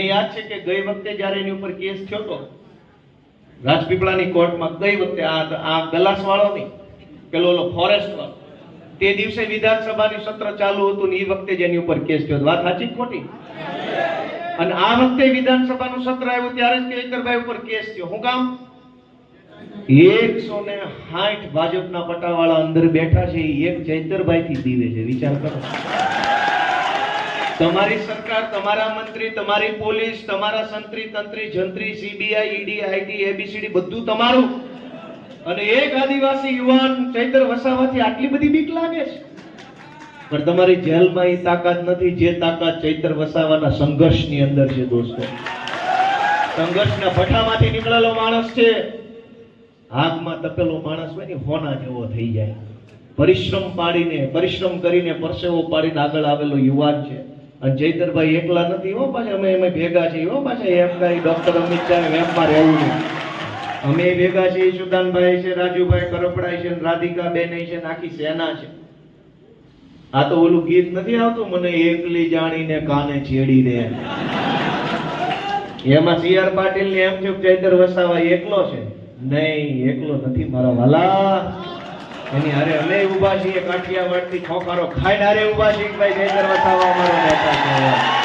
યાદ છે કે ગઈ વખતે જ્યારે એની ઉપર કેસ થયો હતો રાજપીપળાની કોર્ટમાં ગઈ વખતે આ ગલાસ વાળો નહીં પેલો ફોરેસ્ટ વાળો તે દિવસે વિધાનસભાની સત્ર ચાલુ હતું ને એ વખતે જેની ઉપર કેસ થયો. વાત સાચી ખોટી? અને આ વખતે વિધાનસભાનું સત્ર આવ્યું ત્યારે જ કેતરભાઈ ઉપર કેસ થયો. હું કામ? એકસો ને સાઠ ભાજપના પટાવાળા અંદર બેઠા છે. એક ચૈતરભાઈ થી દીવે છે. વિચાર કરો. તમારી સરકાર, તમારા મંત્રી, તમારી પોલીસ, તમારા સંત્રી, તંત્રી, જંત્રી સીબીઆઈ ઈડી આઈટી એબીસીડી બધું તમારું. અને એક આદિવાસી યુવાન ચૈતર વસાવાથી આટલી બધી બીક લાગે છે. પણ તમારી જેલમાં એ તાકાત નથી, જે તાકાત ચૈતર વસાવાના સંઘર્ષની અંદર છે દોસ્તો. સંઘર્ષના ભઠ્ઠામાંથી નીકળેલો માણસ છે. આગમાં તપેલો માણસ હોય ને, હોના જેવો થઈ જાય. પરિશ્રમ પાડીને, પરિશ્રમ કરીને પરસેવો પાડીને આગળ આવેલો યુવાન છે. અને જયદરભાઈ એકલા નથી હો પાછા, અમે એમાં ભેગા છીએ હો પાછા. એમ કાંઈ ડોક્ટર અમિત શાહ વેપમાં રહેવું નહીં અમે ભેગા છીએ, સુદાનભાઈ છે, રાજુભાઈ કરપડાઈ છે રાધિકા બેન છે આખી સેના છે. આ તો ઓલું ગીત નથી આવતું, મને એકલી જાણીને કાને છેડી દે એમાં સી આર પાટીલ ને એમ થયું ચૈતર વસાવા એકલો છે. નહીં, એકલો નથી મારા વાલા. એની હારે અમે ઊભા છીએ કાઠિયાવાડથી ખોખારો ખાઈને હારે ઊભા છીએ ભાઈ ચૈતર વસાવા અમારો નેતા છે